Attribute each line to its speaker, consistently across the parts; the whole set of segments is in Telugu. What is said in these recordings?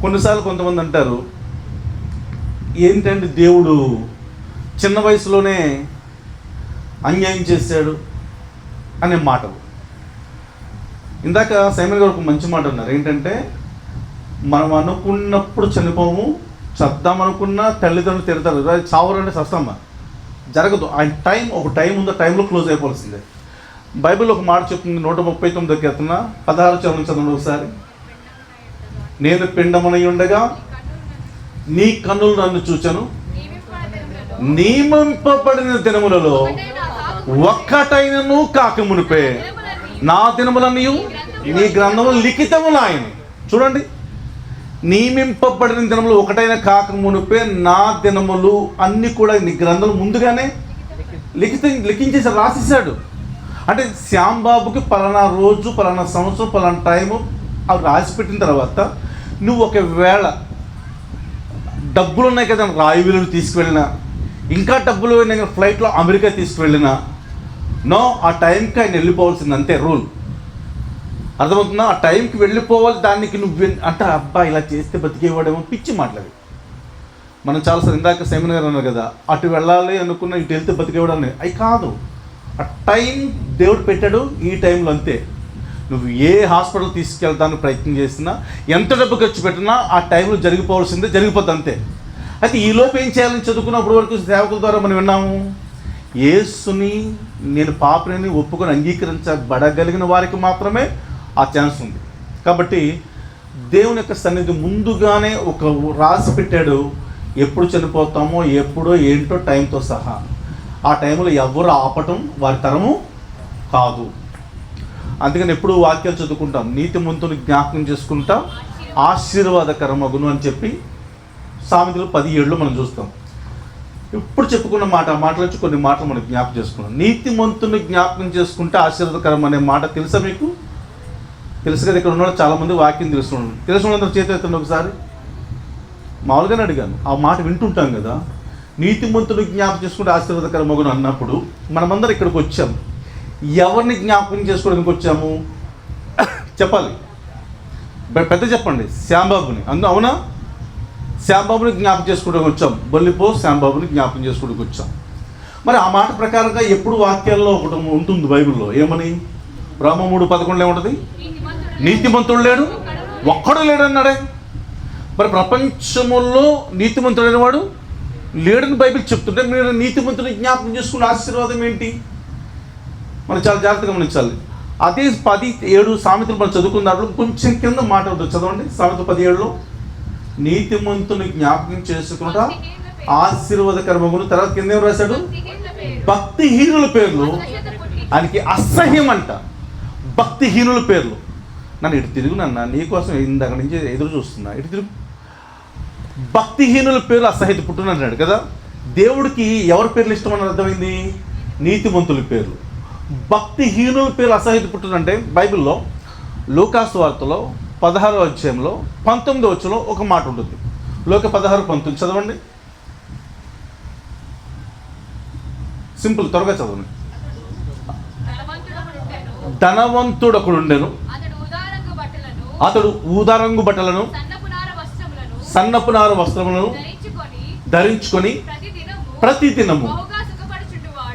Speaker 1: కొన్నిసార్లు కొంతమంది అంటారు ఏంటంటే దేవుడు చిన్న వయసులోనే అన్యాయం చేశాడు? అనే మాటలు. ఇందాక సైమన్ గారు ఒక మంచి మాట అన్నారు. ఏంటంటే మనం అనుకున్నప్పుడు చనిపోము చద్దాం అనుకున్న తల్లిదండ్రులు తిడతారు. చావరంటే చస్తామా? జరగదు. ఆ టైం ఒక టైం ఉందో టైంలో క్లోజ్ అయిపోవాల్సిందే. బైబిల్ ఒక మాట చెప్తుంది నూట ముప్పై తొమ్మిది ఎత్తున పదహారు చదువు చదవండి ఒకసారి. నేను పిండమునై ఉండగా నీ కన్నులు నన్ను చూచను. నియమింపబడిన దినములలో ఒక్కటైనను కాకమునిపే నా దినములన్నీ నీ గ్రంథములు లిఖితములాయను. చూడండి. నియమింపబడిన దినములు ఒకటైన కాకమునిపే నా దినములు అన్నీ కూడా నీ గ్రంథం ముందుగానే లిఖిత లిఖించేసి రాసేసాడు అంటే శ్యాంబాబుకి పలానా రోజు పలానా సంవత్సరం పలానా టైము అవి రాసిపెట్టిన తర్వాత నువ్వు ఒకవేళ డబ్బులు ఉన్నాయి కదా రాయి విలువలు తీసుకువెళ్ళినా ఇంకా డబ్బులు ఉన్నాయి కదా ఫ్లైట్లో అమెరికా తీసుకువెళ్ళినా నో ఆ టైంకి ఆయన వెళ్ళిపోవాల్సింది అంతే రూల్. అర్థమవుతుందా? ఆ టైంకి వెళ్ళిపోవాలి దానికి నువ్వు అంటే అబ్బా ఇలా చేస్తే బతికేవాడేమో పిచ్చి మాట్లాడి మనం చాలాసార్లు ఇందాక సెమిన్ గారు అన్నారు కదా అటు వెళ్ళాలి అనుకున్న ఇటు వెళ్తే బతికేవాడు అని. అవి కాదు. ఆ టైం దేవుడు పెట్టాడు ఈ టైంలో అంతే. నువ్వు ఏ హాస్పిటల్ తీసుకెళ్తానికి ప్రయత్నం చేసినా ఎంత డబ్బు ఖర్చు పెట్టినా ఆ టైంలో జరిగిపోవాల్సిందే జరిగిపోద్ది అంతే. అయితే ఈ ఏం చేయాలని చదువుకున్నప్పటి వరకు సేవకుల ద్వారా మనం విన్నాము? యేసుని నేను పాపని ఒప్పుకొని అంగీకరించబడగలిగిన వారికి మాత్రమే ఆ ఛాన్స్ ఉంది. కాబట్టి దేవుని యొక్క సన్నిధి ముందుగానే ఒక రాసి పెట్టాడు ఎప్పుడు చనిపోతామో ఎప్పుడో ఏంటో టైంతో సహా. ఆ టైంలో ఎవరు ఆపటం వారి తరము కాదు. అందుకని ఎప్పుడు వాక్యాలు చదువుకుంటాం. నీతిమంతుని జ్ఞాపకం చేసుకుంటా. ఆశీర్వాదకరమగును అని చెప్పి సామెతలు పది ఏళ్ళు మనం చూస్తాం. ఇప్పుడు చెప్పుకున్న మాట మాటల నుంచి కొన్ని మాటలు మనం జ్ఞాపకం చేసుకున్నాం నీతిమంతుని జ్ఞాపకం చేసుకుంటే ఆశీర్వాదకరం అనే మాట తెలుసా మీకు? తెలుసు కదా ఇక్కడ ఉన్న చాలామంది వాక్యం తెలుసుకున్నాను తెలుసుకున్నంత చేతి ఒకసారి. మామూలుగానే అడిగాను. ఆ మాట వింటుంటాం కదా. నీతిమంతుడు జ్ఞాపకం చేసుకుంటే ఆశీర్వాదకర మగును అన్నప్పుడు మనమందరం ఇక్కడికి వచ్చాం. ఎవరిని జ్ఞాపకం చేసుకోవడానికి వచ్చాము? చెప్పాలి. పెద్ద చెప్పండి. శ్యాంబాబుని. అందు అవునా? శ్యాంబాబుని జ్ఞాపకం చేసుకోవడానికి వచ్చాం. బొల్లిపో శ్యాంబాబుని జ్ఞాపకం చేసుకోవడానికి వచ్చాం. మరి ఆ మాట ప్రకారంగా ఎప్పుడు వాక్యాల్లో ఒకటి ఉంటుంది బైబిల్లో? ఏమని? బ్రహ్మ మూడు పదకొండులో ఏముంటుంది? నీతిమంతుడు లేడు. ఒక్కడు లేడు అన్నాడే మరి ప్రపంచంలో నీతిమంతుడైన వాడు లేడని బైబిల్ చెప్తుంటే మీరు నీతిమంతుని జ్ఞాపకం చేసుకున్న ఆశీర్వాదం ఏంటి? మనం చాలా జాగ్రత్తగా గమనించాలి. అదే పది ఏడు సామెతలు మనం చదువుకున్న దాంట్లో కొంచెం కింద మాట ఉంటుంది. చదవండి. సామెత పది ఏడులో నీతిమంతుని జ్ఞాపకం చేసుకుంటా ఆశీర్వాదకరమగును. తర్వాత కింద ఏం రాశాడు? భక్తిహీనుల పేర్లు ఆయనకి అసహ్యం అంట భక్తిహీనుల పేర్లు. నన్ను ఇటు తిరుగు నన్న. నీకోసం ఇందాక నుంచి ఎదురు చూస్తున్నా. ఇటు తిరుగు. భక్తిహీనుల పేర్లు అసహ్యత పుట్టునన్నాడు కదా. దేవుడికి ఎవరి పేర్లు ఇష్టం అని అర్థమైంది? నీతిమంతుల పేర్లు. భక్తిహీనుల పేర్లు అసహ్యత పుట్టునంటే బైబిల్లో లూకాసు వార్తలో పదహారో అధ్యాయంలో పంతొమ్మిదో వచ్చలో ఒక మాట ఉంటుంది. లోక పదహారు పంతొమ్మిది చదవండి. సింపుల్ త్వరగా చదవండి. ధనవంతుడు ఒకడు ఉండెను
Speaker 2: అతడు
Speaker 1: ఊదారంగు బట్టలను
Speaker 2: సన్నపు నార వస్త్రములను ధరించుకొని ప్రతిదినము బహుగా సుఖపడుచుండువాడు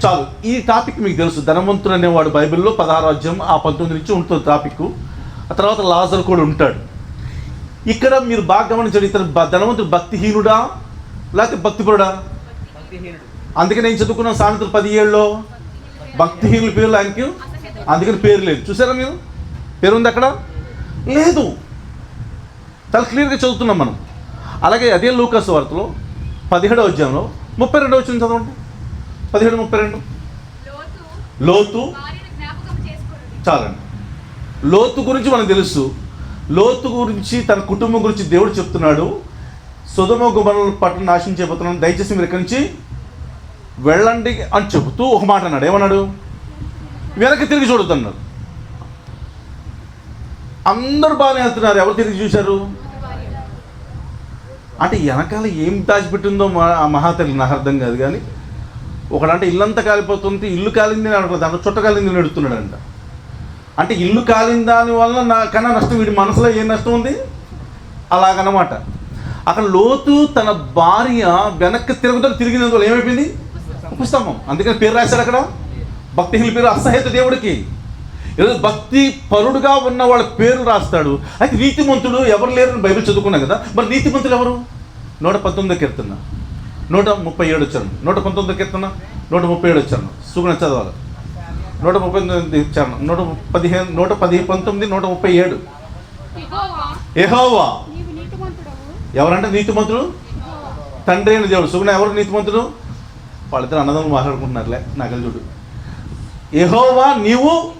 Speaker 1: చాలు. ఈ టాపిక్ మీకు తెలుసు. ధనవంతుడు అనేవాడు బైబిల్లో పదహారు అధ్యాయం ఆ పంతొమ్మిది నుంచి ఉంటుంది టాపిక్. ఆ తర్వాత లాజర్ కూడా ఉంటాడు. ఇక్కడ మీరు బాగా గమనించండి ఇతను ధనవంతుడు భక్తిహీనుడా? లేకపోతే భక్తిపరుడా? అందుకే నేను చదువుకున్న సామెతలు పదిహేడులో? భక్తిహీనుల పేర్లు ఆయనకి? అందుకని పేరు లేదు. చూసారా మీరు? పేరు ఉంది అక్కడ? లేదు. చాలా క్లియర్గా చదువుతున్నాం మనం. అలాగే అదే లూకస్ వార్తలో పదిహేడవ అధ్యాయంలో ముప్పై రెండవ వచ్చింది చదవండి. పదిహేడు ముప్పై రెండు.
Speaker 2: లోతు
Speaker 1: చాలండి. లోతు గురించి మనకు తెలుసు. లోతు గురించి తన కుటుంబం గురించి దేవుడు చెప్తున్నాడు. సుధమ గుమరల పట్ల నాశనం చేయబోతున్నాను. దయచేసి మీరు ఇక్కడి నుంచి వెళ్ళండి అని చెబుతూ ఒక మాట అన్నాడు. ఏమన్నాడు? వెనక్కి తిరిగి చూడొద్దు అన్నాడు అందరూ బాగానే వెళ్తున్నారు. ఎవరు తిరిగి చూశారు? అంటే వెనకాల ఏం దాచిపెట్టిందో మహాతల్లి నాకు అర్థం కాదు కానీ ఒకడంటే ఇల్లంతా కాలిపోతుంది ఇల్లు కాలింది అని అనుకో దాంట్లో చుట్ట కాలింది నడుతున్నాడంట అంటే ఇల్లు కాలిన దాని వల్ల నా కన్నా నష్టం వీడి మనసులో ఏం నష్టం ఉంది? అలాగనమాట. అక్కడ లోతు తన భార్య వెనక్కి తిరుగుతూ తిరిగినందువల్ల ఏమైపోయింది? ఉపస్తంభం అందుకని పేరు రాశారు అక్కడ? భక్తిహీన పేరు అసహ్యత దేవుడికి. ఈరోజు భక్తి పరుడుగా ఉన్న వాళ్ళ పేరు రాస్తాడు. అయితే నీతిమంతుడు ఎవరు లేరు బైబిల్ చదువుకున్నాం కదా. మరి నీతిమంతులు ఎవరు? నూట పంతొమ్మిది కీర్తన నూట ముప్పై ఏడు వచ్చాను నూట పంతొమ్మిది కీర్తన నూట ముప్పై ఏడు వచ్చాను సుగుణ చదవాలి. నూట ముప్పై తొమ్మిది చరణం. నూట పదిహేను నూట పది పంతొమ్మిది నూట ముప్పై ఏడు. ఎహోవా ఎవరంటే నీతిమంతుడు? తండ్రి అయిన దేవుడు. సుగుణ ఎవరు నీతిమంతుడు? వాళ్ళిద్దరు అన్నదమ్ములు మాట్లాడుకుంటున్నారులే. నాకు చూడు. ఎహోవా నీవు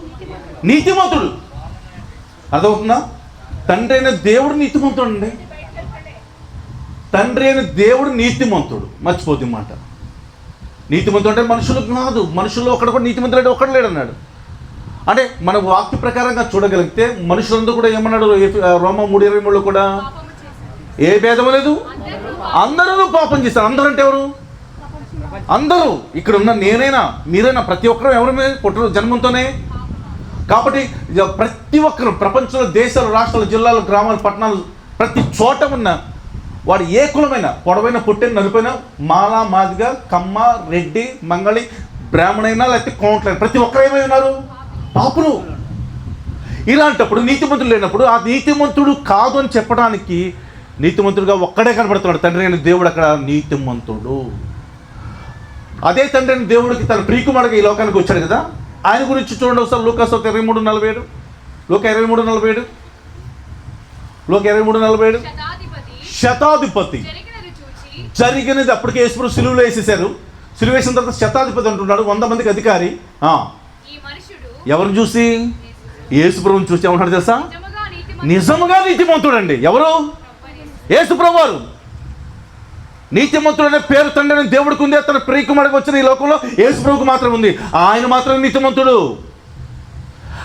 Speaker 1: నీతిమంతుడు. అర్థమవుతుందా? తండ్రి అయిన దేవుడు నీతిమంతుడు అండి తండ్రి అయిన దేవుడు నీతిమంతుడు. మర్చిపోతుంది మాట. నీతిమంతుడు అంటే మనుషులు కాదు. మనుషుల్లో ఒకడు కూడా నీతిమంతుడు అంటే ఒకడు లేడన్నాడు. అంటే మన వాక్య ప్రకారంగా చూడగలిగితే మనుషులందరూ కూడా ఏమన్నాడు? ఏ- రోమ మూడు ఇరవై మూడులో కూడా? ఏ భేదం లేదు?
Speaker 2: అందరూ
Speaker 1: పాపం చేస్తారు అందరూ అంటే ఎవరు? అందరూ. ఇక్కడ ఉన్న నేనైనా మీరైనా ప్రతి ఒక్కరూ ఎవరి మీద జన్మంతోనే? కాబట్టి ప్రతి ఒక్కరు ప్రపంచంలో దేశాలు రాష్ట్రాలు జిల్లాలు గ్రామాలు పట్టణాలు ప్రతి చోట ఉన్న వాడు ఏ కులమైన పొడవైన పుట్టిన నలుపైన మాల మాదిగా కమ్మ రెడ్డి మంగళి బ్రాహ్మణైనా లేకపోతే కోంట్లైనా ప్రతి ఒక్కరు ఏమై ఉన్నారు? పాపులు. ఇలాంటప్పుడు నీతిమంతుడు లేనప్పుడు ఆ నీతిమంతుడు కాదు అని చెప్పడానికి నీతిమంతుడుగా ఒక్కడే కనబడుతున్నాడు. తండ్రి అయిన దేవుడు అక్కడ నీతిమంతుడు. అదే తండ్రి అయిన దేవుడికి తన ప్రియకుమారుగా ఈ లోకానికి వచ్చాడు కదా? ఆయన గురించి చూడండి ఒకసారి లోకాస్ ఒక ఇరవై మూడు నలభై ఏడు. లోక ఇరవై మూడు నలభై ఏడు. లోక ఇరవై మూడు నలభై ఏడు.
Speaker 2: శతాధిపతి. జరిగినది
Speaker 1: అప్పటికే యేసుప్రభు సిలువలో వేసేసారు సిలువ వేసిన తర్వాత శతాధిపతి అంటున్నాడు వంద మందికి అధికారి. ఆ, ఎవరిని చూసి? యేసుప్రభుని చూసి ఏమంటాడు తెలుసా?
Speaker 2: నిజముగా నీతిమంతుడు
Speaker 1: అండి నీతిమంతుడండి. ఎవరు? యేసుప్రభు వారు. నీతిమంతుడు అనే పేరు తండ్రి దేవుడికి ఉంది. అతను ప్రియకుమారికి వచ్చిన ఈ లోకంలో. యేసుప్రభుకు మాత్రం ఉంది. ఆయన మాత్రం నీతిమంతుడు.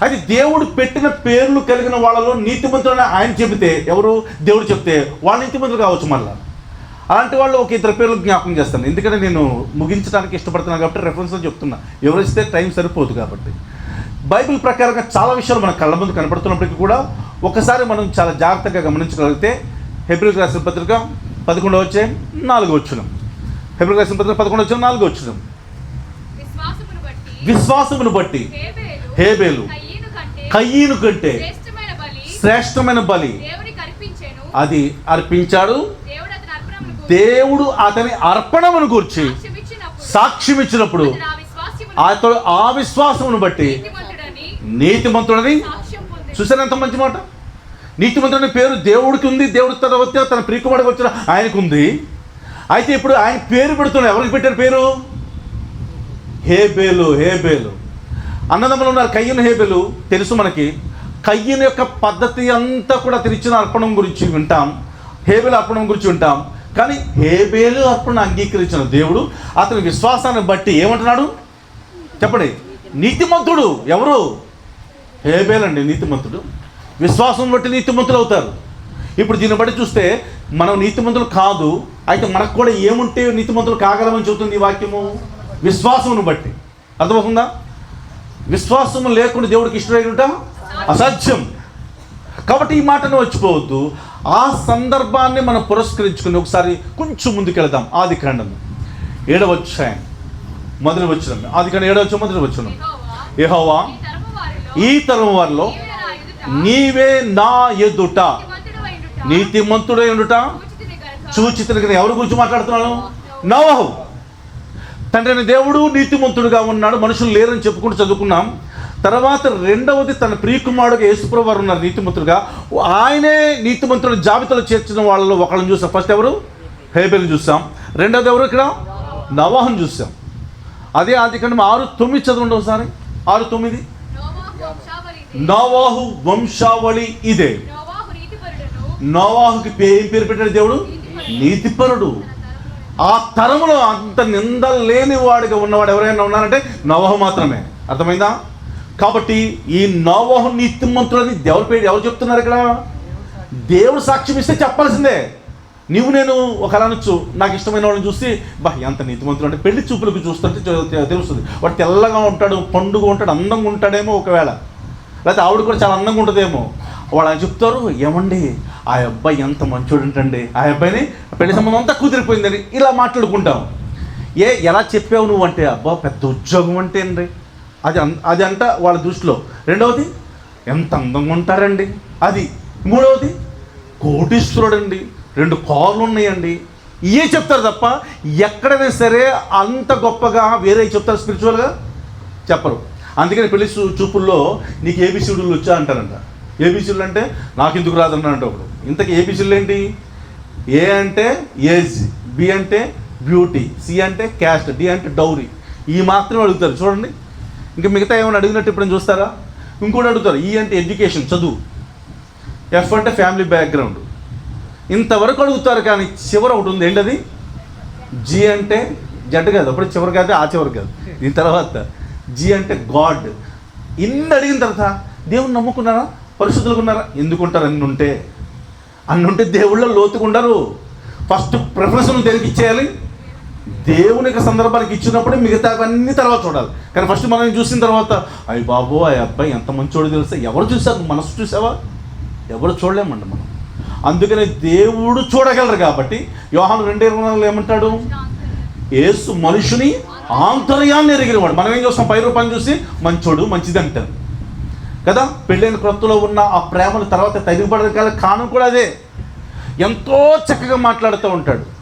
Speaker 1: అది దేవుడు పెట్టిన పేర్లు కలిగిన వాళ్ళలో నీతిమంతుడు అని ఆయన చెబితే ఎవరు? దేవుడు చెప్తే వాళ్ళు నీతిమంతులు కావచ్చు మళ్ళా. అలాంటి వాళ్ళు ఒక ఇద్దరు పేర్లు జ్ఞాపకం చేస్తాను. ఎందుకంటే నేను ముగించడానికి ఇష్టపడుతున్నాను కాబట్టి రెఫరెన్స్లో చెప్తున్నా. వివరిస్తే టైం సరిపోదు కాబట్టి. బైబిల్ ప్రకారంగా చాలా విషయాలు మన కళ్ళ ముందు కనపడుతున్నప్పటికీ కూడా ఒకసారి మనం చాలా జాగ్రత్తగా గమనించగలిగితే హెబ్రిల్ రాసిన పత్రిక పదకొండవ వచ్చే నాలుగు వచ్చిన హెబ్రిల్ రాసిన పత్రిక పదకొండు వచ్చిన నాలుగు వచ్చిన
Speaker 2: విశ్వాసమును బట్టి
Speaker 1: విశ్వాసమును బట్టి
Speaker 2: హేబేలు
Speaker 1: హేబేలు
Speaker 2: కయ్యను కంటే శ్రేష్టమైన బలి
Speaker 1: బలి. అది అర్పించాడు.
Speaker 2: దేవుడు అతని అర్పణమును
Speaker 1: గూర్చి సాక్ష్యం ఇచ్చినప్పుడు
Speaker 2: అతడు ఆ విశ్వాసమును
Speaker 1: బట్టి
Speaker 2: నీతిమంతుడని.
Speaker 1: చూసారు ఎంత మంచి మాట? నీతిమంతుడని పేరు దేవుడికి ఉంది దేవుడి తర్వాత తన ప్రియకుమారుడికి వచ్చిన ఆయనకు ఉంది. అయితే ఇప్పుడు ఆయన పేరు పెడుతున్నాడు ఎవరికి పెట్టారు పేరు? హేబేలు హేబేలు. అన్నదమ్ములు ఉన్నారు. కయ్యను హేబేలు తెలుసు మనకి. కయ్యను యొక్క పద్ధతి అంతా కూడా తెరిచిన అర్పణం గురించి వింటాం. హేబేలు అర్పణం గురించి వింటాం. కానీ హేబేలు అర్పణ అంగీకరించిన దేవుడు అతని విశ్వాసాన్ని బట్టి ఏమంటున్నాడు? చెప్పండి. నీతిమంతుడు ఎవరు? హేబేలండి నీతిమంతుడు. విశ్వాసం బట్టి నీతిమంతులు అవుతారు. ఇప్పుడు దీన్ని బట్టి చూస్తే మనం నీతిమంతులు కాదు అయితే మనకు కూడా ఏముంటే నీతిమంతులు కాగలమని చెబుతుంది ఈ వాక్యము? విశ్వాసమును బట్టి. అర్థమవుతుందా? విశ్వాసము లేకుండా దేవుడికి ఇష్టమైనట? అసాధ్యం. కాబట్టి ఈ మాటను వచ్చిపోవద్దు ఆ సందర్భాన్ని మనం పురస్కరించుకుని ఒకసారి కొంచెం ముందుకెళ్దాం. ఆది కాండము. ఏడవ మొదలు వచ్చిన ఆది కాండం ఏడవచ్చు అధ్యాయం మొదలు వచ్చిన ఏహోవా
Speaker 2: ఈ
Speaker 1: తరం వారిలో
Speaker 2: నీవే నా ఎదుట.
Speaker 1: నీవే
Speaker 2: ఉండుట.
Speaker 1: నీతిమంతుడై ఉండుట కదా ఎవరి గురించి మాట్లాడుతున్నాను నవహు. తండ్రి దేవుడు నీతిమంతుడుగా ఉన్నాడు మనుషులు లేరని చెప్పుకుంటూ చదువుకున్నాం. తర్వాత రెండవది తన ప్రియకుమారుడుగా యేసుప్రభు వారు ఉన్నారు నీతిమంతుడుగా. ఆయనే నీతిమంతుడు జాబితాలో చేర్చిన వాళ్ళలో ఒకళ్ళని చూసాం. ఫస్ట్ ఎవరు? హేబెల్ని చూసాం. రెండవది ఎవరు ఇక్కడ? నవాహం చూసాం. అదే ఆది కంటే ఆరు తొమ్మిది చదవండి ఒకసారి. ఆరు తొమ్మిది.
Speaker 2: నోవాహు వంశావళి ఇదే.
Speaker 1: నోవాహుకి ఏం పేరు పెట్టాడు దేవుడు? నీతిపరుడు. ఆ తరములో అంత నింద లేని వాడిగా ఉన్నవాడు ఎవరైనా ఉన్నారంటే నోవాహు మాత్రమే. అర్థమైందా? కాబట్టి ఈ నోవాహు నీతిమంతులని దేవుడి పేరు ఎవరు చెప్తున్నారు ఇక్కడ? దేవుడు సాక్ష్యం ఇస్తే చెప్పాల్సిందే. నీవు నేను ఒక అనొచ్చు. నాకు ఇష్టమైన వాళ్ళని చూసి బా ఎంత నీతిమంతులు అంటే పెళ్ళి చూపులకు చూస్తుంటే తెలుస్తుంది. వాడు తెల్లగా ఉంటాడు పండుగ ఉంటాడు అందంగా ఉంటాడేమో ఒకవేళ. లేకపోతే ఆవిడ కూడా చాలా అందంగా ఉంటుందేమో. వాళ్ళు చెప్తారు ఏమండి? ఆ అబ్బాయి ఎంత మంచోడుంటండి. ఆ అబ్బాయిని పెళ్ళి సంబంధం అంతా కుదిరిపోయిందని ఇలా మాట్లాడుకుంటాం. ఏ ఎలా చెప్పావు నువ్వు అంటే అబ్బా పెద్ద ఉద్యోగం అంటే అండి. అది అది అంట వాళ్ళ దృష్టిలో. రెండవది ఎంత అందంగా ఉంటారండి. అది. మూడవది కోటీశ్వరుడండి. రెండు కార్లు ఉన్నాయండి. ఇవే చెప్తారు తప్ప ఎక్కడైనా సరే అంత గొప్పగా వేరే చెప్తారు స్పిరిచువల్గా చెప్పరు. అందుకని పెళ్ళి చూపుల్లో నీకు ఏబిసిడీలు వచ్చా అంటారంట. ఏబీసీలు అంటే నాకు ఎందుకు రాదన్నాడు అంటే ఒకడు. ఇంతకు ఏబీసీలు ఏంటి? ఏ అంటే ఏజ్ బి అంటే బ్యూటీ సి అంటే క్యాస్ట్ డి అంటే డౌరీ. ఈ మాత్రమే అడుగుతారు. చూడండి. ఇంకా మిగతా ఏమైనా అడిగినట్టు ఇప్పుడు చూస్తారా? ఇంకోటి అడుగుతారు. ఈ అంటే ఎడ్యుకేషన్ చదువు. ఎఫ్ అంటే ఫ్యామిలీ బ్యాక్గ్రౌండ్. ఇంతవరకు అడుగుతారు కానీ చివర ఒకటి ఉంది. ఏంటది? జి అంటే జడ్ కాదు. అప్పుడు చివరి కాదు ఆ చివరి కాదు. దీని తర్వాత జి అంటే గాడ్. ఇన్ని అడిగిన తర్వాత దేవుని నమ్ముకున్నారా? పరిస్థితులు ఉన్నారా? ఎందుకుంటారు? అన్ని ఉంటే అన్ని ఉంటే దేవుళ్ళ లోతుకుండరు ఫస్ట్ ప్రిఫరెన్స్ దేనికి ఇచ్చేయాలి? దేవుని యొక్క సందర్భానికి ఇచ్చినప్పుడు మిగతా అన్ని తర్వాత చూడాలి. కానీ ఫస్ట్ మనం చూసిన తర్వాత అయ్యి బాబు ఆ అబ్బాయి ఎంత మంచోడు తెలుసా? ఎవరు చూసారు మనసు చూసావా? ఎవరు చూడలేమండి మనం. అందుకని దేవుడు చూడగలరు కాబట్టి యోహాను రెండు ఇరవై నాలుగులో ఏమంటాడు? ఏసు మనుషుని ఆంతర్యాన్ని ఎరిగినవాడు. మనం ఏం చూస్తాం? పై రూపాయలు చూసి మంచోడు మంచిది అంటారు. కదా? పెళ్ళైన క్రొత్తలో ఉన్న ఆ ప్రేమల తర్వాత తగిలిపడడం కదా కారణం కూడా అదే. ఎంతో చక్కగా మాట్లాడుతూ ఉంటాడు.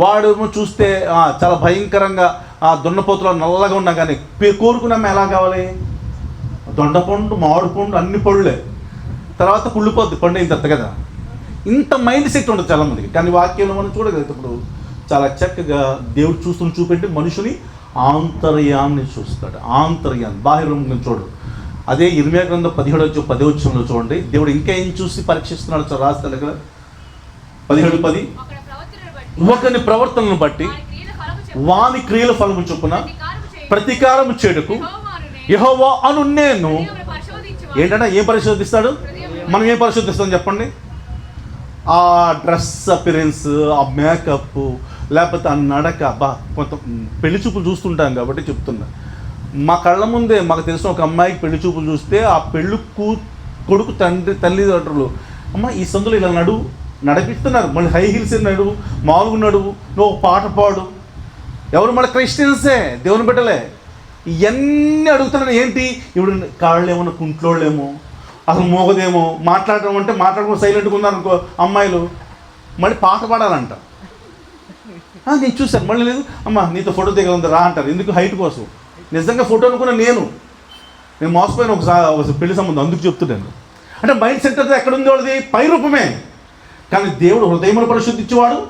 Speaker 1: వాడు చూస్తే చాలా భయంకరంగా ఆ దొండపోతులో నల్లగా ఉన్నా కానీ పే- కోరుకున్నాము ఎలా కావాలి? దొండపండు మామిడి పండు అన్ని పళ్ళే. తర్వాత కుళ్ళిపోద్ది పండు అయిన తర్వాత కదా. ఇంత మైండ్ సెట్ ఉండదు చాలా మందికి. కానీ వాక్యంలో మనం చూడగలుగుతాం. చాలా చక్కగా దేవుడు చూస్తున్న చూపెట్టి మనుషుని ఆంతర్యాన్ని చూస్తాడు. ఆంతర్యాన్ని బాహ్య చూడడు అదే ఇరిమియా గ్రంథం పదిహేడు పది వచ్చంలో చూడండి. దేవుడు ఇంకా ఏం చూసి పరీక్షిస్తున్నాడు సార్? రాస్తాడు ఇక్కడ పదిహేడు పది?
Speaker 2: అక్కడ ప్రవర్తనను బట్టి
Speaker 1: ఒకని ప్రవర్తనను బట్టి
Speaker 2: వాని క్రియల ఫలము
Speaker 1: చొప్పున ప్రతీకారం చేడుకు యహోవా అను నేను ఏంటంటే ఏం పరిశోధిస్తాడు? మనం ఏం పరిశోధిస్తాం చెప్పండి? ఆ డ్రెస్ అపిరెన్స్ ఆ మేకప్ లేకపోతే ఆ నడక బా కొంత పెళ్ళి చూపులు చూస్తుంటాం కాబట్టి చెప్తున్నా. మా కళ్ళ ముందే మాకు తెలిసిన ఒక అమ్మాయికి పెళ్ళి చూపులు చూస్తే ఆ పెళ్ళి కూ కొడుకు తండ్రి తల్లిదండ్రులు అమ్మ ఈ సందులో ఇలా నడువు నడిపిస్తున్నారు. మళ్ళీ హై హీల్స్ నడువు మామూలుగా నడువు నువ్వు పాట పాడు. ఎవరు మన క్రిస్టియన్సే? దేవుని బిడ్డలే. ఇవన్నీ అడుగుతున్నాను ఏంటి? ఇప్పుడు కాళ్ళు కుంట్లోళ్ళేమో అసలు మోగదేమో మాట్లాడటం అంటే మాట్లాడకుండా సైలెంట్గా ఉన్నారనుకో అమ్మాయిలు మళ్ళీ పాట పాడాలంట. నేను చూశాను. మళ్ళీ లేదు. అమ్మ నీతో ఫోటో దిగలుంది రా అంటారు. ఎందుకు? హైట్ కోసం. నిజంగా ఫోటో అనుకున్న నేను. నేను మోసపోయిన ఒకసారి ఒక పెళ్ళి సంబంధం అందుకు చెప్తున్నాను అంటే మైండ్ సెంటర్ ఎక్కడ ఉంది వాళ్ళది? పై రూపమే. కానీ దేవుడు హృదయమును పరిశుద్ధించేవాడు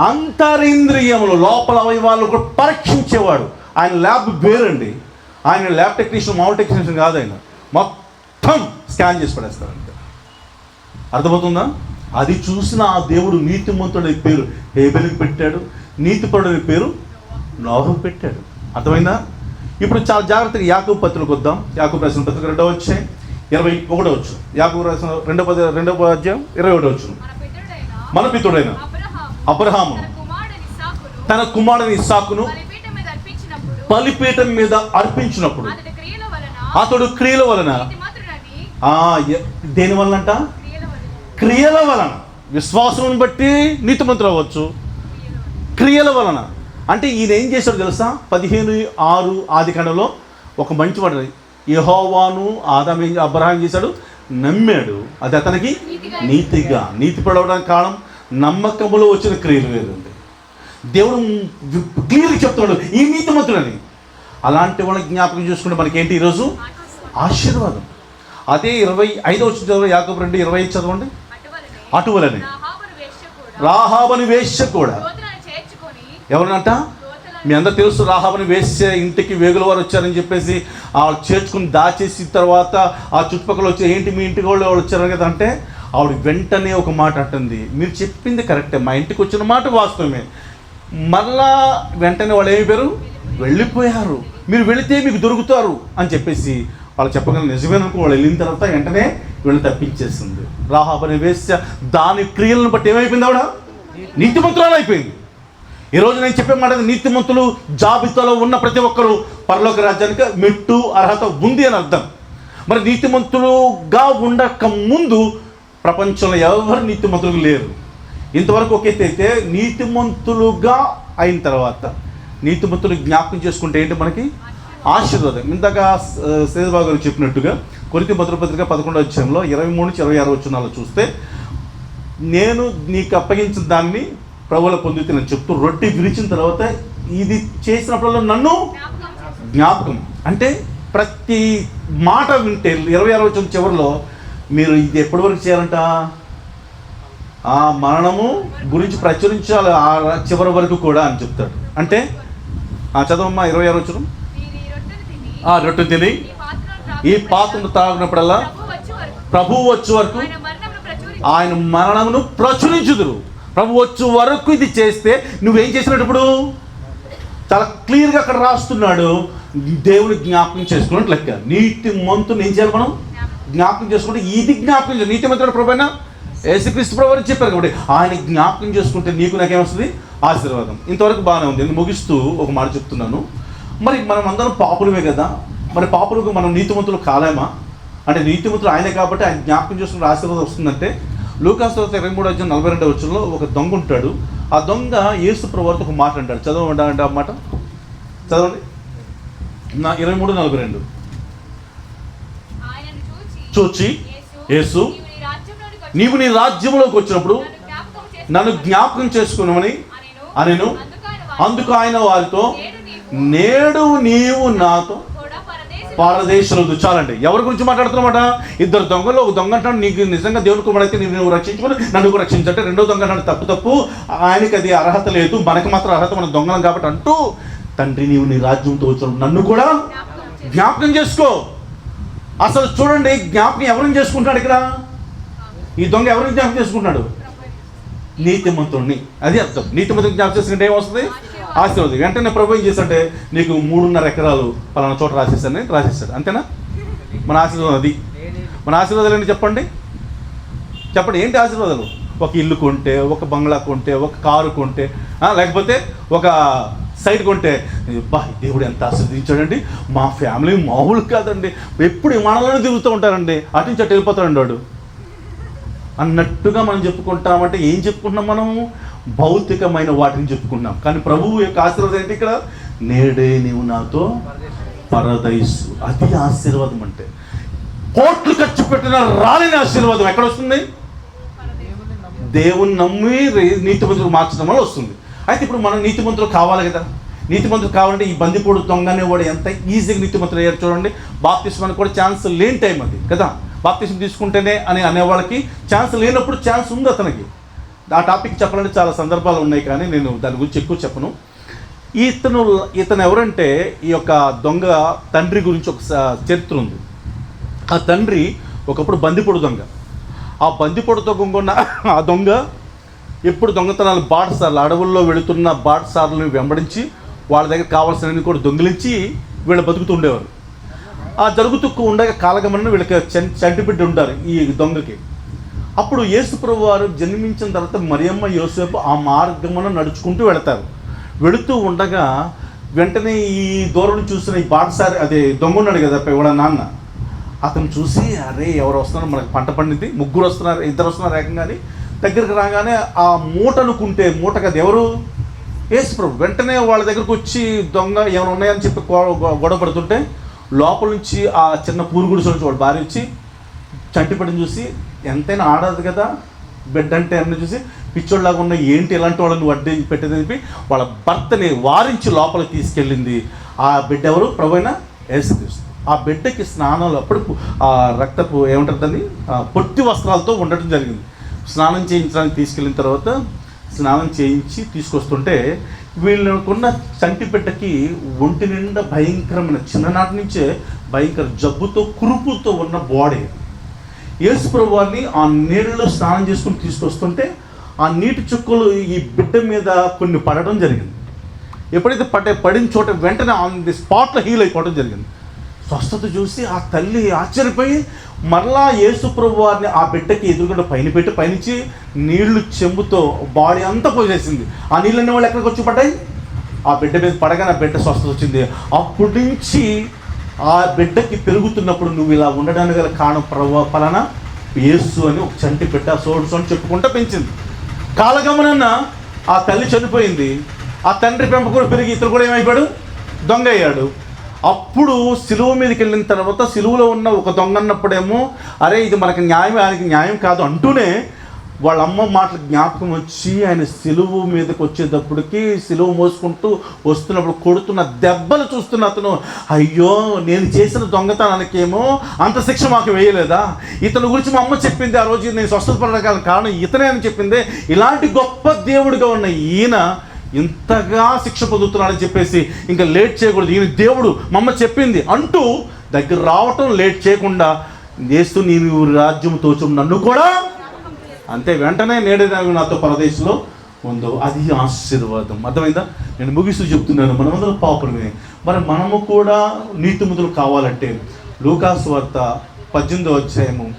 Speaker 1: అంతరింద్రియములు లోపల అవయవాళ్ళు కూడా పరీక్షించేవాడు. ఆయన ల్యాబ్ వేరండి. ఆయన ల్యాబ్ టెక్నీషియన్ మామూలు టెక్నీషియన్ కాదు ఆయన. మొత్తం స్కాన్ చేసి పడేస్తారు అర్థమవుతుందా? అది చూసిన ఆ దేవుడు నీతిమంతుడి పేరు హేబెలికి పెట్టాడు. నీతిపరుడి పేరు నోహు పెట్టాడు. అర్థమైందా? ఇప్పుడు చాలా జాగ్రత్తగా యాకూబ్ పత్రికకు వద్దాం యాకూబ్ రాసిన పత్రిక రెండవ వచ్చాయి ఇరవై ఒకటో వచ్చు యాకూబ్ రాసిన రెండవ రెండవ అధ్యాయం ఇరవై ఒకటో వచ్చు
Speaker 2: మన
Speaker 1: పితుడైన
Speaker 2: అబ్రహాము తన
Speaker 1: కుమారుని ఇస్సాకును
Speaker 2: బలిపీఠం మీద అర్పించినప్పుడు అతడి క్రియల వలన
Speaker 1: దేని వలనంట?
Speaker 2: క్రియల వలన.
Speaker 1: క్రియల వలన. విశ్వాసం బట్టి నీతిమంతులు అవ్వచ్చు. క్రియల వలన. అంటే ఈయన ఏం చేశాడు తెలుసా? పదిహేను ఆరు ఆది కాండంలో ఒక మంచి వాడు యహోవాను ఆదాం ఏం అబ్రహాం చేశాడు? నమ్మాడు. అది అతనికి నీతిగా నీతి పడవడానికి కారణం నమ్మకములో వచ్చిన క్రియలు వేరుంది దేవుడు క్లియర్గా చెప్తున్నాడు ఈ నీతిమంతుడని. అలాంటి వాళ్ళని జ్ఞాపకం చేసుకుంటే మనకేంటి ఈరోజు? ఆశీర్వాదం. అదే ఇరవై ఐదో వచ్చిన చదవండి యాకబు రెండు ఇరవై చదవండి.
Speaker 2: అటువలనే. రాహాబును వేశ్య కూడా
Speaker 1: రాహాబని వేశ్య కూడా
Speaker 2: దోతలను చేర్చుకొని
Speaker 1: ఎవరినంట? మీ అందరు తెలుసు రాహాబని వేశ్య ఇంటికి వేగుల వారు వచ్చారని చెప్పేసి ఆవిడ చేర్చుకుని దాచేసిన తర్వాత ఆ చుట్టుపక్కల వచ్చి ఏంటి మీ ఇంటికి వాళ్ళు వచ్చారు కదా అంటే ఆవిడ వెంటనే ఒక మాట అంటుంది. మీరు చెప్పింది కరెక్టే మా ఇంటికి వచ్చిన మాట వాస్తవమే. మళ్ళా వెంటనే వాళ్ళు ఏమైపోయారు వెళ్ళిపోయారు. మీరు వెళితే మీకు దొరుకుతారు అని చెప్పేసి వాళ్ళు చెప్పగల నిజమేననుకో వాళ్ళు వెళ్ళిన తర్వాత వెంటనే వీళ్ళు తప్పించేస్తుంది రాహాబని వేశ్య దాని క్రియలను బట్టి ఏమైపోయింది ఆవిడ? నీతిమంతురాలు అయిపోయింది ఈరోజు నేను చెప్పే మాట నీతిమంతులు జాబితాలో ఉన్న ప్రతి ఒక్కరూ పరలోక రాజ్యానికి మెట్టు అర్హత ఉంది అని అర్థం. మరి నీతిమంతులుగా ఉండక ముందు ప్రపంచంలో ఎవరు నీతిమంతులు లేరు? ఇంతవరకు ఒక అయితే నీతిమంతులుగా అయిన తర్వాత నీతిమంతులు జ్ఞాపకం చేసుకుంటే ఏంటి మనకి? ఆశీర్వాదం. ఇందాక సేదబాబు గారు చెప్పినట్టుగా కొరితి భద్రపత్రిక పదకొండో అధ్యాయంలో ఇరవై మూడు నుంచి ఇరవై ఆరు వచ్చినాలో చూస్తే నేను నీకు అప్పగించిన దాన్ని ప్రభువుల పొందుతున్నాను చెప్తూ రొట్టె విరిచిన తర్వాత ఇది చేసినప్పుడల్లా నన్ను
Speaker 2: జ్ఞాపకం.
Speaker 1: అంటే ప్రతి మాట వింటే ఇరవై ఆరు వచ్చిన చివరిలో మీరు ఇది ఎప్పటి వరకు చేయాలంట? ఆ మరణము గురించి ప్రచురించాలి ఆ చివరి వరకు కూడా అని చెప్తాడు. అంటే ఆ చదవమ్మా ఇరవై ఆరు వచ్చిన ఆ రొట్టె తిని
Speaker 2: ఈ పాత్రను
Speaker 1: తాగినప్పుడల్లా
Speaker 2: ప్రభువు వచ్చే వరకు ఆయన మరణమును
Speaker 1: ప్రచురించుదురు. ప్రభు వచ్చే వరకు ఇది చేస్తే నువ్వేం చేసినప్పుడు? చాలా క్లియర్గా అక్కడ రాస్తున్నాడు. దేవుని జ్ఞాపకం చేసుకున్నట్టు లెక్క. నీతి మంతుని ఏం చేయాలి మనం? జ్ఞాపకం చేసుకుంటే ఇది జ్ఞాపకం నీతి మంత్రుడు ప్రభు యేసుక్రీస్తు ప్రభు అని చెప్పారు కాబట్టి ఆయన జ్ఞాపకం చేసుకుంటే నీకు నాకేమొస్తుంది ఆశీర్వాదం. ఇంతవరకు బాగానే ఉంది. నేను ముగిస్తూ ఒక మాట చెప్తున్నాను. మరి మనం అందరం పాపులమే కదా? మరి పాపులకు మనం నీతిమంతులు కాలేమా? అంటే నీతిమంతులు ఆయనే కాబట్టి ఆయన జ్ఞాపకం చేసుకుంటే ఆశీర్వాదం వస్తుందంటే లూకాస్ తర్వాత ఇరవై మూడు వచ్చిన నలభై రెండు వచ్చంలో ఒక దొంగ ఉంటాడు. ఆ దొంగ యేసు ప్రభువారితో ఒక మాట అంటాడు. చదవమంటా అంటే ఆ మాట. చదవండి. నా ఇరవై మూడు నలభై రెండు.
Speaker 2: చూచి
Speaker 1: యేసు
Speaker 2: నీవు నీ
Speaker 1: రాజ్యంలోకి వచ్చినప్పుడు
Speaker 2: నన్ను జ్ఞాపకం
Speaker 1: చేసుకున్నామని అనెను
Speaker 2: అందుకు ఆయన
Speaker 1: వారితో
Speaker 2: నేడు నీవు
Speaker 1: నాతో పారదేశంలో చాలండి. ఎవరి గురించి మాట్లాడుతున్నమాట? ఇద్దరు దొంగలు ఒక దొంగ అంటాడు నీకు నిజంగా దేవుని కుమారైతే నీవు నువ్వు రక్షించుకుని నన్ను రక్షించంటే రెండో దొంగ అంటాడు తప్పు తప్పు. ఆయనకి అది అర్హత లేదు. మనకి మాత్రం అర్హత మన దొంగలం కాబట్టి అంటూ తండ్రి నీవు నీ రాజ్యంతో వచ్చిన నన్ను కూడా
Speaker 2: జ్ఞాపకం చేసుకో.
Speaker 1: జ్ఞాపకం చేసుకో అసలు చూడండి జ్ఞాపకం ఎవరిని చేసుకుంటాడు ఇక్కడ? ఈ దొంగ ఎవరిని జ్ఞాపకం చేసుకుంటున్నాడు? నీతిమంతుడిని. అది అర్థం. నీతిమంతుడిని జ్ఞాపకం చేసుకుంటే ఏమొస్తుంది? ఆశీర్వాదం వెంటనే ప్రభు ఏం చేశాడంటే నీకు మూడున్నర ఎకరాలు పలానా చోట రాసేసాను రాసేస్తాడు. అంతేనా? మన ఆశీర్వాదం అది. మన ఆశీర్వాదాలు ఏంటి చెప్పండి? చెప్పండి ఏంటి ఆశీర్వాదాలు? ఒక ఇల్లు కొంటే ఒక బంగ్లా కొంటే ఒక కారు కొంటే లేకపోతే ఒక సైడ్ కొంటే. బా దేవుడు ఎంత ఆశీర్వదించాడండి. మా ఫ్యామిలీ మామూలు కాదండి. ఎప్పుడు మనలోనే తిరుగుతూ ఉంటారండి. అటు నుంచి అటు వెళ్ళిపోతాడండి వాడు. అన్నట్టుగా మనం చెప్పుకుంటామంటే ఏం చెప్పుకుంటున్నాం మనం భౌతికమైన వాటిని చెప్పుకున్నాం. కానీ ప్రభువు యొక్క ఆశీర్వాదం ఏంటి ఇక్కడ? నేడే నీవు నాతో పరదైసు అది ఆశీర్వాదం అంటే. కోట్లు ఖర్చు పెట్టిన రాలేని ఆశీర్వాదం ఎక్కడ వస్తుంది? దేవుని నమ్మి రే- నీతిమంతులు మార్చడం వల్ల వస్తుంది. అయితే ఇప్పుడు మనం నీతిమంతులు కావాలి కదా. నీతిమంతులు కావాలంటే ఈ బందిపోడు దొంగనే వాడు ఎంత ఈజీగా నీతిమంతులు అయ్యారు చూడండి. బాప్తిస్మానికి కూడా ఛాన్స్ లేని టైం అది కదా? బాప్తిస్మ తీసుకుంటేనే అని అనేవాళ్ళకి ఛాన్స్ లేనప్పుడు ఛాన్స్ ఉంది అతనికి. ఆ టాపిక్ చెప్పాలంటే చాలా సందర్భాలు ఉన్నాయి కానీ నేను దాని గురించి ఎక్కువ చెప్పను. ఇతను ఇతను ఎవరంటే ఈ యొక్క దొంగ తండ్రి గురించి ఒక చరిత్ర ఉంది. ఆ తండ్రి ఒకప్పుడు బందిపొడు దొంగ. ఆ బందిపోడు దొంగ ఆ దొంగ ఎప్పుడు దొంగతనాలు బాటసార్లు అడవుల్లో వెళుతున్న బాటసార్లను వెంబడించి వాళ్ళ దగ్గర కావాల్సినవి కూడా దొంగిలించి వీళ్ళు బతుకుతూ ఉండేవారు. ఆ జరుగుతూ ఉండగా కాలగమన వీళ్ళకి చంటిబిడ్డ ఉండాలి ఉంటారు ఈ దొంగకి. అప్పుడు యేసుప్రభు వారు జన్మించిన తర్వాత మరియమ్మ యోసేపు ఆ మార్గమున నడుచుకుంటూ వెళతారు. వెళుతూ ఉండగా వెంటనే ఈ దూరం చూసిన ఈ బాటసారి అదే దొంగ ఉన్నాడు కదా వాళ్ళ నాన్న. అతను చూసి అరే ఎవరు వస్తున్నారు? మనకు పంట పండింది ముగ్గురు వస్తున్నారు ఇద్దరు వస్తున్నారు ఏకంగాని దగ్గరికి రాగానే ఆ మూట అనుకుంటే మూట కదా ఎవరు? యేసుప్రభు వెంటనే వాళ్ళ దగ్గరకు వచ్చి దొంగ ఏమైనా ఉన్నాయని చెప్పి గొడవ పడుతుంటే లోపల నుంచి ఆ చిన్న పూరుగుడిసో నుంచి వాళ్ళ భార్య వచ్చి చంటిపడిని చూసి ఎంతైనా ఆడదు కదా. బిడ్డ అంటే అన్న చూసి పిచ్చోళ్ళలాగా ఉన్న ఏంటి ఇలాంటి వాళ్ళని వడ్డీ పెట్టేది చెప్పి వాళ్ళ భర్తని వారించి లోపలికి తీసుకెళ్ళింది. ఆ బిడ్డ ఎవరు? ప్రభైన యేసుక్రీస్తు. ఆ బిడ్డకి స్నానాలు అప్పుడు ఆ రక్తపు ఏమంటారు దాన్ని? పొట్టి వస్త్రాలతో ఉండటం జరిగింది. స్నానం చేయించడానికి తీసుకెళ్ళిన తర్వాత స్నానం చేయించి తీసుకొస్తుంటే వీళ్ళకున్న చంటి బిడ్డకి ఒంటి నిండా భయంకరమైన చిన్ననాటి నుంచే భయంకర జబ్బుతో కురుపుతో ఉన్న బాడీ యేసు వారిని ఆ నీళ్ళలో స్నానం చేసుకుని తీసుకొస్తుంటే ఆ నీటి చుక్కలు ఈ బిడ్డ మీద కొన్ని పడడం జరిగింది. ఎప్పుడైతే పడే పడిన చోట వెంటనే ఆన్ ది స్పాట్లో హీల్ అయిపోవడం జరిగింది. స్వస్థత చూసి ఆ తల్లి ఆశ్చర్యపోయి మరలా యేసుప్రభు వారిని ఆ బిడ్డకి ఎదురుగుండా పైన పెట్టి పైనుంచి నీళ్ళు చెంబుతో బాడీ అంతా పోసేసింది. ఆ నీళ్ళన్నీ వాళ్ళు ఎక్కడికి వచ్చి పడ్డాయి? ఆ బిడ్డ మీద పడగానే ఆ బిడ్డ స్వస్థత వచ్చింది. అప్పటి నుంచి ఆ బిడ్డకి పెరుగుతున్నప్పుడు నువ్వు ఇలా ఉండడానికి గల కారణం ప్రవ ఫలన యేసు అని ఒక చంటి పెట్ట సోడు అని చెప్పుకుంటూ పెంచింది. కాలగమనన్న ఆ తల్లి చనిపోయింది. ఆ తండ్రి పెంపకుడు పెరిగి ఇతరు కూడా ఏమైపోయాడు? దొంగ అయ్యాడు అప్పుడు సిలువ మీదకి వెళ్ళిన తర్వాత సిలువలో ఉన్న ఒక దొంగ అన్నప్పుడేమో అరే ఇది మనకి న్యాయం ఆయనకి న్యాయం కాదు అంటూనే వాళ్ళ అమ్మ మాటలు జ్ఞాపకం వచ్చి ఆయన సిలువు మీదకి వచ్చేటప్పటికి సిలువు మోసుకుంటూ వస్తున్నప్పుడు కొడుతున్న దెబ్బలు చూస్తున్న అతను అయ్యో నేను చేసిన దొంగతనానికేమో అంత శిక్ష మాకు వేయలేదా? ఇతని గురించి మా అమ్మ చెప్పింది ఆ రోజు నేను స్వస్థత పడడానికి కారణం ఇతనే అని చెప్పింది. ఇలాంటి గొప్ప దేవుడిగా ఉన్న ఈయన ఇంతగా శిక్ష పొందుతున్నాడని చెప్పేసి ఇంకా లేట్ చేయకూడదు. ఈయన దేవుడు మా అమ్మ చెప్పింది అంటూ దగ్గర రావటం లేట్ చేయకుండా చేస్తూ నేను రాజ్యం తోచు నన్ను కూడా అంతే వెంటనే నేడే నాతో పరదేశంలో ఉందో అది ఆశీర్వాదం. అర్థమైందా? నేను ముగిస్తూ చెప్తున్నాను మనమందరం పాపులమే మరి మనము కూడా నీతిముద్రలు కావాలంటే లూకాస్ వార్త పద్దెనిమిదో అధ్యాయము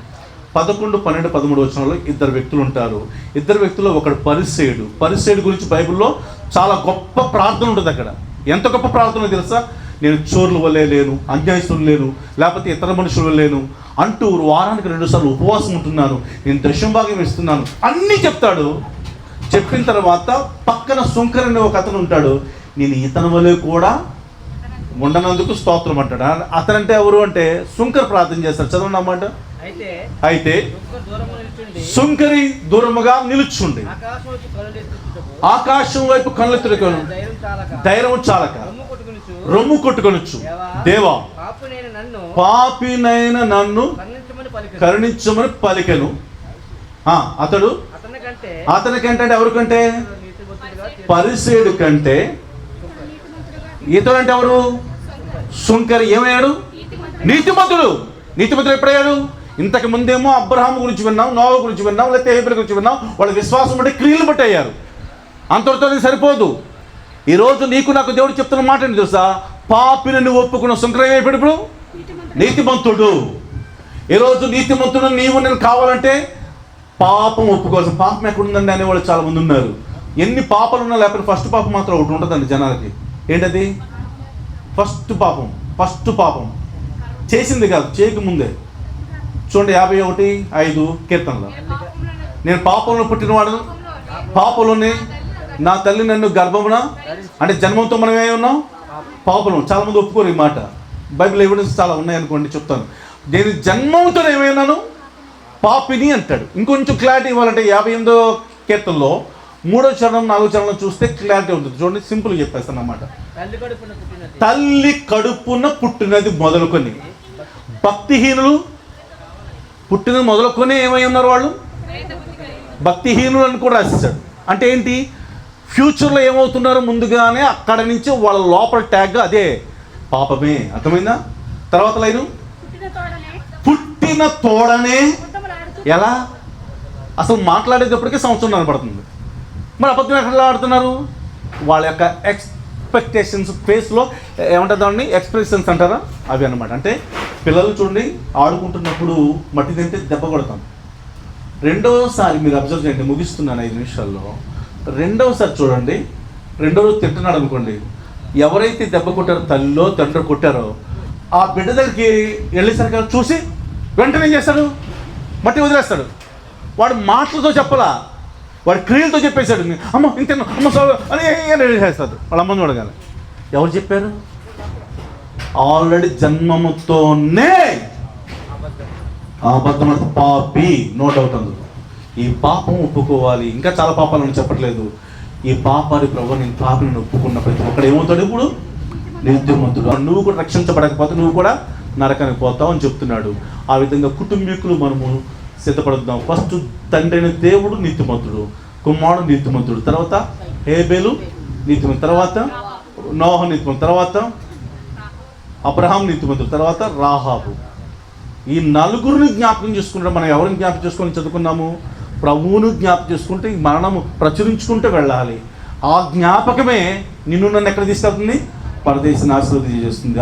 Speaker 1: పదకొండు పన్నెండు పదమూడు వచనంలో ఇద్దరు వ్యక్తులు ఉంటారు. ఇద్దరు వ్యక్తులు ఒకడు పరిసేయుడు. పరిసేయుడు గురించి బైబిల్లో చాలా గొప్ప ప్రార్థన ఉంటుంది అక్కడ ఎంత గొప్ప ప్రార్థన తెలుసా? నేను చోర్ల వల్లే లేను అన్యాయస్తులు లేను లేకపోతే ఇతర మనుషులు లేను అంటూ వారానికి రెండుసార్లు ఉపవాసం ఉంటున్నాను. నేను దశం భాగం ఇస్తున్నాను. అన్నీ చెప్తాడు. చెప్పిన తర్వాత పక్కన సుంకర్ అనే ఒక అతను ఉంటాడు. నేను ఇతని వల్లే కూడా ఉండనందుకు స్తోత్రం అంటాడు. అతనంటే ఎవరు అంటే సుంకర్ ప్రార్థన చేస్తాడు. చదవండి అన్నమాట
Speaker 3: అయితే
Speaker 1: సుంకరి దూరముగా నిలుచుండి
Speaker 3: ఆకాశం
Speaker 1: వైపు
Speaker 3: ధైర్యం చాలక.
Speaker 1: ధైర్యం చాలక.
Speaker 3: రొమ్ము కొట్టుకునిచు
Speaker 1: రొమ్ము కొట్టుకొనొచ్చు. దేవా పాపినైన నన్ను
Speaker 3: కరుణించమని పలికి
Speaker 1: కరుణించమని పలికెను. ఆ, అతడు?
Speaker 3: అతని కంటే
Speaker 1: అతనికంటే ఎవరికంటే
Speaker 3: నీతిమంతుడిగా తీర్పు
Speaker 1: పరిసేడు కంటే. ఇతడు అంటే ఎవరు? సుంకరి ఏమయ్యాడు? నీతిమంతుడు. నీతిమంతుడు ఎప్పుడయ్యాడు? ఇంతకు ముందేమో అబ్రహాం గురించి విన్నాం నోవ గురించి విన్నాం లేకపోతే హేబెల్ గురించి విన్నాం. వాళ్ళ విశ్వాసం బట్టి క్రియలు బట్టి అయ్యారు. అంతటితో సరిపోదు. ఈరోజు నీకు నాకు దేవుడు చెప్తున్న మాట ఏంటి తెలుసా? పాపిని నువ్వు ఒప్పుకున్న సుంకరం అయిపోయాడు ఇప్పుడు? నీతిమంతుడు. ఈరోజు నీతిమంతుడు నీవు నేను కావాలంటే పాపం ఒప్పుకోవాల్సిన పాపం ఎక్కడుందండి అనేవాళ్ళు చాలా మంది ఉన్నారు. ఎన్ని పాపాలు ఉన్నా లేకపోతే ఫస్ట్ పాపం మాత్రం ఒకటి ఉంటుందండి జనాలకి. ఏంటది? ఫస్ట్ పాపం ఫస్ట్ పాపం. చేసింది కాదు చేయకముందే చూడండి యాభై ఒకటి ఐదు కీర్తనలో. నేను పాపంలో పుట్టినవాడు. పాపంలోనే నా తల్లి నన్ను గర్భమున అంటే జన్మంతో మనం ఏమై ఉన్నాం. పాపలం చాలా మంది ఒప్పుకోరు ఈ మాట. బైబిల్ ఎవిడెన్స్ చాలా ఉన్నాయి అనుకోండి చెప్తాను. నేను జన్మంతో ఏమైనాను పాపిని అంటాడు. ఇంకొంచెం క్లారిటీ ఇవ్వాలంటే యాభై ఎనిమిదో కీర్తనలో మూడో చరణం నాలుగో చరణం చూస్తే క్లారిటీ ఉంటుంది. చూడండి సింపుల్ చెప్పేస్తాను అన్నమాట.
Speaker 3: తల్లి కడుపున పుట్టినది.
Speaker 1: తల్లి కడుపున పుట్టినది మొదలుకొని. భక్తిహీనులు పుట్టినది మొదలుకొని ఏమై ఉన్నారు వాళ్ళు? భక్తిహీనులు అని కూడా రాసేసాడు అంటే ఏంటి? ఫ్యూచర్లో ఏమవుతున్నారో ముందుగానే అక్కడ నుంచి వాళ్ళ లోపల ట్యాగ్ అదే. పాపమే. అర్థమైందా? తర్వాత లైను.
Speaker 2: పుట్టిన తోడనే.
Speaker 1: ఎలా? అసలు మాట్లాడేటప్పటికే సంవత్సరం కనబడుతుంది. మరి అబద్ధం ఎక్కడ ఆడుతున్నారు? వాళ్ళ యొక్క ఎక్స్పెక్టేషన్స్ ఫేస్లో ఏమంటారు దాన్ని? ఎక్స్ప్రెషన్స్ అంటారా? అవి అన్నమాట. అంటే పిల్లలు చూడండి ఆడుకుంటున్నప్పుడు మట్టి తింటే దెబ్బ కొడతాం. రెండోసారి మీరు అబ్జర్వ్ చేయండి ముగిస్తున్నాను ఐదు నిమిషాల్లో. రెండవసారి చూడండి. రెండో రోజు తింటున్నాడు అనుకోండి. ఎవరైతే దెబ్బ కొట్టారో తల్లిలో తండ్రి కొట్టారో ఆ బిడ్డ దగ్గరికి వెళ్ళేసరికి చూసి వెంటనే ఏం చేస్తాడు? మట్టి వదిలేస్తాడు. వాడు మాటలతో చెప్పలా? వాడు క్రియలతో చెప్పేశాడు. అమ్మ ఇంత అమ్మ సో అని రెడీ చేస్తాడు. వాళ్ళ అమ్మని అడగాలి. ఎవరు చెప్పారు? ఆల్రెడీ జన్మముతోనే అబద్ధం. పాపి నో డౌట్ అందులో ఈ పాపం ఒప్పుకోవాలి. ఇంకా చాలా పాపాలు నేను చెప్పట్లేదు. ఈ పాపాన్ని ప్రభు నేను పాపని ఒప్పుకున్న ప్రతి ఒక్కడు ఏమవుతాడు ఇప్పుడు? నిర్ధమంతుడు నువ్వు కూడా రక్షించబడకపోతే నువ్వు కూడా నరకానికి పోతావు అని చెప్తున్నాడు. ఆ విధంగా కుటుంబీకులు మనము సిద్ధపడుతున్నాం ఫస్ట్ తండ్రి అయిన దేవుడు నీతిమంతుడు. కుమారుడు నీతిమంతుడు. తర్వాత హేబేలు నీతిమంతుడు. తర్వాత నోహ నీతిమంతుడు. తర్వాత అబ్రహాం నీతిమంతుడు. తర్వాత రాహాబు. ఈ నలుగురిని జ్ఞాపకం చేసుకుంటాం. మనం ఎవరిని జ్ఞాపకం చేసుకొని చదువుకున్నాము? ప్రభువును జ్ఞాప చేసుకుంటే ఈ మరణము ప్రచురించుకుంటూ వెళ్ళాలి. ఆ జ్ఞాపకమే నిన్ను నన్ను ఎక్కడ తీసుకెళ్తుంది? పరదేశం ఆశీర్వదించేస్తుంది